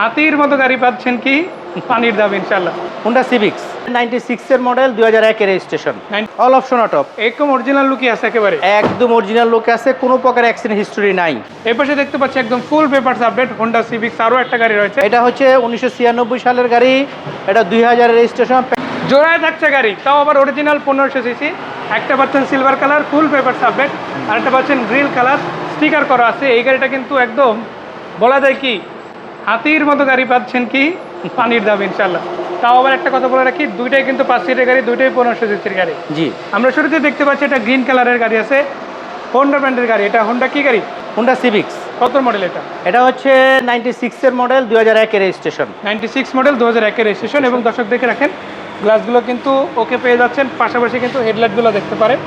হাতির মতো গাড়ি পাচ্ছেন কি? পানির দাম ইনশাল্লাহ হুন্ডা সিভিক্স নাইনটি সিক্সের মডেল দুই হাজার একের রেজিস্ট্রেশন অল অপশন অটপ একদম অরিজিনাল লুকই আছে একেবারে। একদম অরিজিনাল লোক আছে কোনো প্রকার অ্যাক্সিডেন্ট হিস্টোরি নাই। এই পাশে দেখতে পাচ্ছি একদম full papers update Honda Civics আরও একটা গাড়ি রয়েছে। এটা হচ্ছে উনিশশো ছিয়ানব্বই সালের গাড়ি এটা দুই হাজার রেজিস্ট্রেশন জোড়ায় থাকছে গাড়ি তাও আবার অরিজিনাল পনেরোশো সিসি একটা পাচ্ছেন silver colour full paper subject আর একটা পাচ্ছেন গ্রিল কালার স্টিকার করা আছে। এই গাড়িটা কিন্তু একদম বলা যায় কি হাতির মতো গাড়ি পাচ্ছেন কি? পানির দাম ইনশাল্লাহ তাও আবার একটা কথা বলে রাখি দুইটাই কিন্তু পাঁচ সিটের গাড়ি দুইটাই পনেরোশো সিসির গাড়ি। জি। আমরা শুরুতে দেখতে পাচ্ছি এটা গ্রিন কালারের গাড়ি আছে হোন্ডা ব্র্যান্ডের গাড়ি। এটা হোন্ডা কি গাড়ি? হুন্ডা সিভিক্স কত মডেল এটা? এটা হচ্ছে নাইনটি সিক্সের মডেল দুই হাজার একের রেজিস্ট্রেশন নাইনটি সিক্স মডেল দু হাজার একের রেজিস্ট্রেশন এবং দর্শক দেখে রাখেন গ্লাসগুলো কিন্তু ওকে পেয়ে যাচ্ছেন পাশাপাশি কিন্তু হেডলাইটগুলো দেখতে পারেন।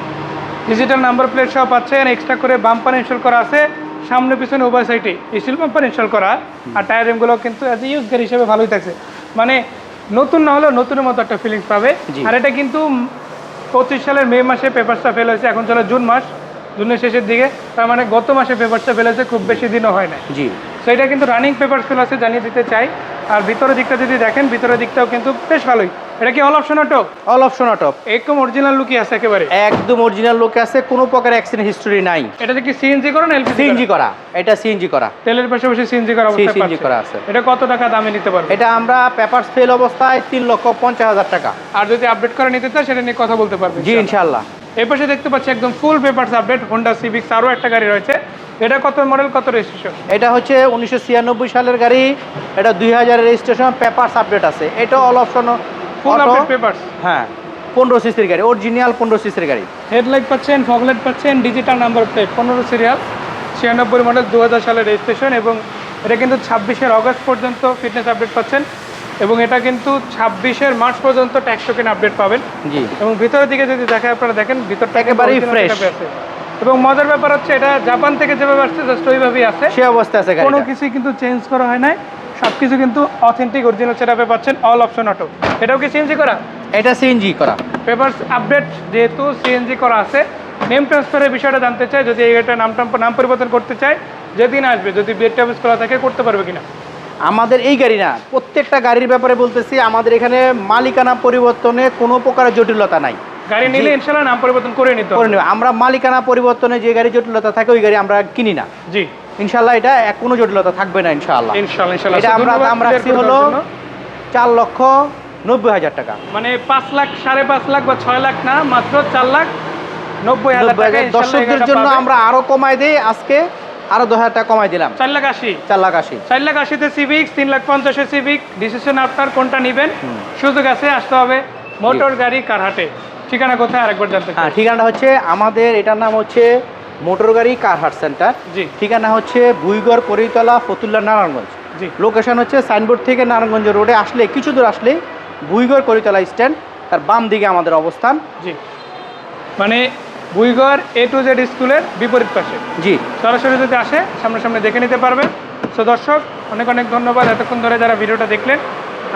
ডিজিটাল নাম্বার প্লেট সহ পাচ্ছেন এক্সট্রা করে বাম্পার ইনস্টল করা আছে। সামনে পিছনে উভয় সাইডে স্টিল বাম্পার ইনস্টল করা। আর টায়ার রিমগুলো কিন্তু অ্যাজ ইউজ গাড়ি হিসেবে ভালোই থাকছে। মানে নতুন না হলেও নতুনের মতো একটা ফিলিংস পাবে। আর এটা কিন্তু পঁচিশ সালের মে মাসে পেপারসটা ফেল হয়েছে এখন চলে জুন মাস জুনের শেষের দিকে। তার মানে গত মাসে পেপারসটা ফেল হয়েছে খুব বেশি দিনও হয় না জি। তো এটা কিন্তু রানিং পেপার স্কুল আছে জানিয়ে দিতে চাই। আর ভিতরের দিকটা যদি দেখেন ভিতরের দিকটাও কিন্তু বেশ ভালোই। এটা কি all option auto all option অটপ একদম অরিজিনাল লুকই আছে একেবারে। একদম অরিজিনাল লোক আছে কোনো প্রকার অ্যাক্সিডেন্ট হিস্টোরি নাই। এটা কি সিএনজি করো না এলপিজি সিএনজি করা? এটা সিএনজি করা। তেলের পাশাপাশি সিএনজি করা অবস্থায় পাচ্ছে। করা আছে। এটা কত টাকা দামে নিতে পারবে? এটা আমরা পেপার ফেল অবস্থায় তিন লক্ষ পঞ্চাশ হাজার টাকা। আর যদি আপডেট করে নিতে চাই সেটা নিয়ে কথা বলতে পারবে জি ইনশাল্লাহ এই পাশে দেখতে পাচ্ছি একদম full papers update Honda Civics আরও একটা গাড়ি রয়েছে। এটা কত মডেল কত রেজিস্ট্রেশন এটা হচ্ছে উনিশশো ছিয়ানব্বই সালের গাড়ি এটা দুই হাজার রেজিস্ট্রেশন পেপারস আপডেট আছে। এটা অল অপশন পেপারস হ্যাঁ পনেরো সিসির গাড়ি অরিজিনাল পনেরো সিসির গাড়ি। হেডলাইট পাচ্ছেন ফগলাইট পাচ্ছেন ডিজিটাল নাম্বার প্লেট পনেরো সিরিয়াল ছিয়ানব্বই মডেল দু হাজার সালের রেজিস্ট্রেশন এবং এটা কিন্তু ছাব্বিশের অগস্ট পর্যন্ত ফিটনেস আপডেট পাচ্ছেন এবং এটা কিন্তু ছাব্বিশের মার্চ পর্যন্ত ট্যাক্স টোকেন আপডেট পাবেন। জি। এবং ভিতরের দিকে যদি দেখেন আপনারা দেখেন ভিতরটা একেবারেই এ আছে। এবং মজার ব্যাপার হচ্ছে এটা জাপান থেকে যেভাবে আসছে জাস্ট ওইভাবেই আছে। সে অবস্থা আছে কোনো কিছুই কিন্তু চেঞ্জ করা হয় নাই। সব কিছু কিন্তু অথেন্টিক অরিজিনাল সেটআপে পাচ্ছেন অল অপশন অটো এটাও কি সিএনজি করা? এটা সিএনজি করা। পেপারস আপডেট যেহেতু সিএনজি করা আছে নেম ট্রান্সফারের বিষয়টা জানতে চাই যদি এই গাড়িটার নাম নাম পরিবর্তন করতে চায় যেদিন আসবে যদি বিএড অফিস খোলা থাকে করতে পারবে কিনা? আমাদের এই গাড়ি না প্রত্যেকটা গাড়ির ব্যাপারে বলতেছি আমাদের এখানে মালিকানা পরিবর্তনে কোনো প্রকার জটিলতা নাই। গাড়ি নিলে। ইনশাল্লাহ নাম পরিবর্তন করে নিতে করে নেব। আমরা মালিকানা পরিবর্তনে যে গাড়ি জটিলতা থাকে ওই গাড়ি আমরা কিনি না। জি। ইনশাল্লাহ এটা এক কোনো জটিলতা থাকবে না ইনশাল্লাহ ইনশাল্লাহ এটা আমরা দাম রাখছি হলো চার লক্ষ নব্বই হাজার টাকা। মানে পাঁচ লাখ সাড়ে পাঁচ লাখ বা ছয় লাখ না মাত্র চার লাখ নব্বই হাজার টাকা দর্শকদের জন্য আমরা আরও কমাই দিই আজকে আরও দশ হাজার টাকা কমাই দিলাম। চার লাখ আশি। চার লাখ আশি। চার লাখ আশিতে সিভিক্স তিন লাখ পঞ্চাশে সিভিক ডিসিশন আপনার কোনটা নেবেন? সুযোগ আছে আসতে হবে। মোটর গাড়ি কারহাটে ঠিকানা কোথায়? আরেকবার জানতে হ্যাঁ ঠিকানাটা হচ্ছে আমাদের এটার নাম হচ্ছে মোটর গাড়ি কার হাট সেন্টার। জি। ঠিকানা হচ্ছে ভুইগড় করিতলা ফতুল্লা নারায়ণগঞ্জ। জি। লোকেশন হচ্ছে সাইনবোর্ড থেকে নারায়ণগঞ্জ রোডে আসলে কিছু দূর আসলে ভুইগড় করিতলা স্ট্যান্ড তার বাম দিকে আমাদের অবস্থান। জি। মানে বুইগড় এ টু জেড স্কুলের বিপরীত পাশে। জি। সরাসরি যদি আসে সামনাসামনি দেখে নিতে পারবে। সো দর্শক অনেক অনেক ধন্যবাদ এতক্ষণ ধরে যারা ভিডিওটা দেখলেন।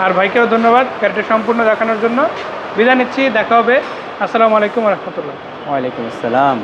আর ভাইকেও ধন্যবাদ গাড়িটা সম্পূর্ণ দেখানোর জন্য। বিদায় নিচ্ছি দেখা হবে। আসসালামু আলাইকুম রহমতুল্লাহ। ওয়ালাইকুম আসসালাম।